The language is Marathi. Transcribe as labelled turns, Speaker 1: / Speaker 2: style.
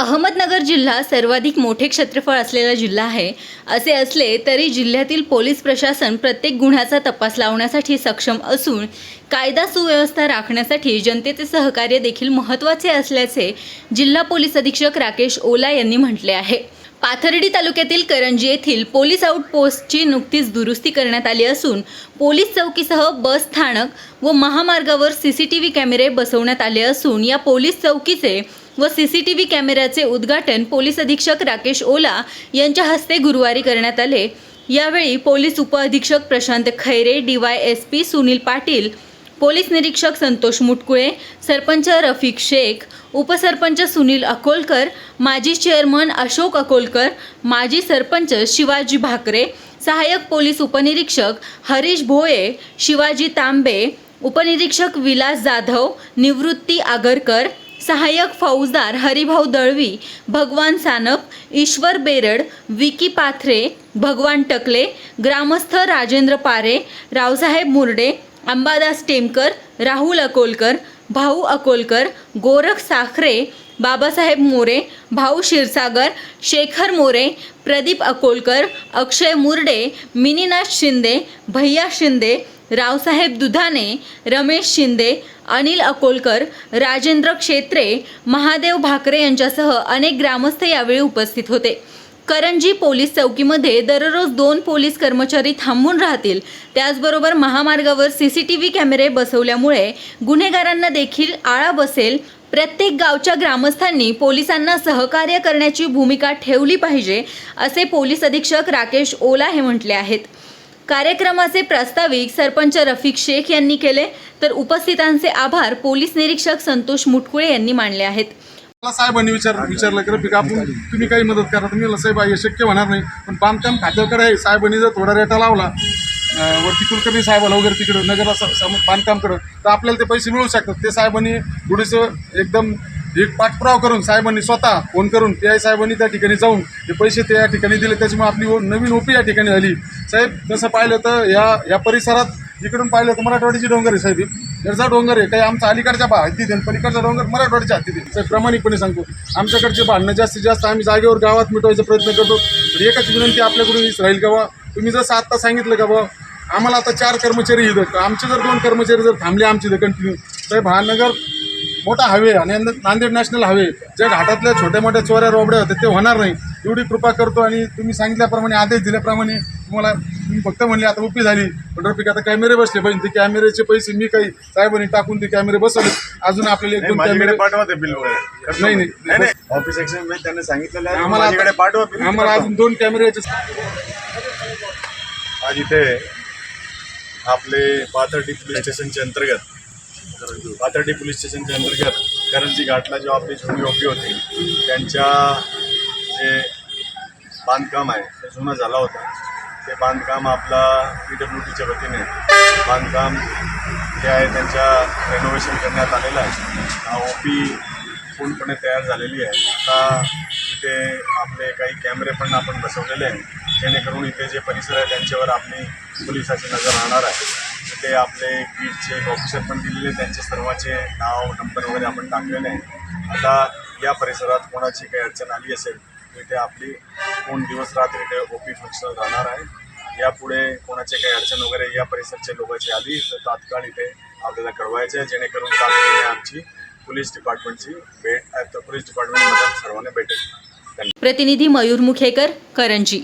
Speaker 1: अहमदनगर जिल्हा सर्वाधिक मोठे क्षेत्रफळ असलेला जिल्हा आहे. असे असले तरी जिल्ह्यातील पोलीस प्रशासन प्रत्येक गुन्ह्याचा तपास लावण्यासाठी सक्षम असून कायदा सुव्यवस्था राखण्यासाठी जनतेचे सहकार्य देखील महत्त्वाचे असल्याचे जिल्हा पोलीस अधीक्षक राकेश ओला यांनी म्हटले आहे. पाथर्डी तालुक्यातील करंजी येथील पोलीस आउटपोस्टची नुकतीच दुरुस्ती करण्यात आली असून पोलीस चौकीसह बस स्थानक व महामार्गावर सी सी टी व्ही कॅमेरे बसवण्यात आले असून या पोलीस चौकीचे व सी सी टी व्ही कॅमेऱ्याचे उद्घाटन पोलीस अधीक्षक राकेश ओला यांच्या हस्ते गुरुवारी करण्यात आले. यावेळी पोलीस उपअधीक्षक Prashant Khaire D Y S P Sunil Patil police निरीक्षक संतोष मुटकुळे सरपंच रफिक शेख उपसरपंच सुनील अकोलकर माजी चेअरमन अशोक अकोलकर माजी सरपंच शिवाजी भाकरे सहाय्यक पोलीस उपनिरीक्षक हरीश भोये शिवाजी तांबे उपनिरीक्षक विलास जाधव निवृत्ती आगरकर सहाय्यक फौजदार हरिभाऊ दळवी भगवान सानप ईश्वर बेरड विकी पाथरे भगवान टकले ग्रामस्थ राजेंद्र पारे रावसाहेब मुर्डे अंबादास टेमकर राहुल अकोलकर भाऊ अकोलकर गोरख साखरे बाबासाहेब मोरे भाऊ क्षीरसागर शेखर मोरे प्रदीप अकोलकर अक्षय मुर्डे मिनीनाथ शिंदे भैया शिंदे रावसाहेब दुधाने रमेश शिंदे अनिल अकोलकर राजेंद्र क्षेत्रे महादेव भाकरे यांच्यासह अनेक ग्रामस्थ यावेळी उपस्थित होते. करंजी पोलीस चौकीमध्ये दररोज दोन पोलीस कर्मचारी थांबून राहतील. त्याचबरोबर महामार्गावर सी सी टी व्ही कॅमेरे बसवल्यामुळे गुन्हेगारांना देखील आळा बसेल. प्रत्येक गावच्या ग्रामस्थांनी पोलिसांना सहकार्य करण्याची भूमिका ठेवली पाहिजे असे पोलीस अधीक्षक राकेश ओला हे म्हटले आहेत. कार्यक्रमाचे प्रास्ताविक सरपंच रफिक शेख यांनी केले तर उपस्थितांचे आभार पोलीस निरीक्षक संतोष मुटकुळे यांनी मानले आहेत.
Speaker 2: मला साहेबांनी विचार विचारलं की पिका आपण तुम्ही काही मदत करा. तुम्ही साहेब हे शक्य होणार नाही. पण बांधकाम खात्याकडे आहे. साहेबांनी जर थोडा रेटा लावला वरती कुलकर्णी साहेबाला वगैरे तिकडं नगरला स- बांधकाम करत तर आपल्याला ते पैसे मिळू शकतात. ते साहेबांनी थोडंसं एकदम एक पाठपुराव करून साहेबांनी स्वतः फोन करून पी आय साहेबांनी त्या ठिकाणी जाऊन ते पैसे ते या ठिकाणी दिले. त्याच्यामुळे आपली नवीन ओपी या ठिकाणी झाली. साहेब तसं पाहिलं तर या या परिसरात इकडून पाहिलं तर मराठवाडीची डोंगर आहे साहेब. ही. याचा डोंगर आहे काही आमचा अलीकडच्या बा हत्ती देईन पलीकडचा डोंगर मराठवाड्याच्या हत्ती देईन साहेब प्रामाणिकपणे सांगतो आमच्याकडचे भांडणं जास्तीत जास्त आम्ही जागेवर गावात मिटवायचा प्रयत्न करतो तर एकच विनंती आपल्याकडून हीच राहील का तुम्ही जसं आत्ता सांगितलं का बा आम्हाला आता चार कर्मचारी इथं आमचे जर दोन कर्मचारी जर थांबले आमचे इथं कंटिन्यू तर भानगर मोठा हवे आणि नांदेड नॅशनल हवे ज्या घाटातल्या छोट्या मोठ्या चोऱ्या रोबड्या होत्या ते होणार नाही. एवढी कृपा करतो आणि तुम्ही सांगितल्याप्रमाणे आदेश दिल्याप्रमाणे तुम्हाला तुम्ही फक्त म्हणले आता उपी झाली. पण आता कॅमेरे बसले. पाहिजे ते कॅमेरेचे पैसे मी काही साहेबांनी टाकून ते कॅमेरे बसवले. अजून आपल्याला एक दोन कॅमेरे
Speaker 3: पाठवा ते बिल
Speaker 2: नाही, नाही.
Speaker 3: ऑफिस त्यांनी सांगितलेलं
Speaker 2: आम्हाला
Speaker 3: पाठवा
Speaker 2: आम्हाला. अजून दोन कॅमेऱ्याचे
Speaker 3: आज इथे आपले पाथर्डी पोलीस स्टेशनच्या अंतर्गत पाथर्डी पोलीस स्टेशनच्या अंतर्गत करंजी घाटला जेव्हा आपली जुनी ओपी होती त्यांच्या जे बांधकाम आहे ते जुनं झालं होतं. ते बांधकाम आपला पी डब्ल्यू टीच्या वतीने बांधकाम जे आहे त्यांच्या रेनोव्हेशन करण्यात आलेलं आहे. ओपी पूर्णपणे तयार झालेली आहे. आता इथे आपले काही कॅमेरे पण आपण बसवलेले आहे जेणेकरून इथे जे परिसर आहे त्यांच्यावर आपली पोलिसाची नजर राहणार आहे. तिथे आपले बीडचे ऑफिसर पण दिलेले त्यांचे सर्वांचे नाव नंबर वगैरे आपण टाकलेले आहे आता या परिसरात कोणाची काही अडचण आली असेल तिथे आपली कोण दिवस रात्र इथे ओपी फंक्शनल राहणार आहे. यापुढे कोणाचे काही अडचण वगैरे या परिसरच्या लोकांची आली तर तात्काळ इथे आपल्याला कळवायचं आहे. जेणेकरून तात्काळ आमची पोलीस डिपार्टमेंटची भेट पोलीस डिपार्टमेंट मदत सर्वांना भेटेल.
Speaker 1: प्रतिनिधी मयूर मुखेकर करंजी.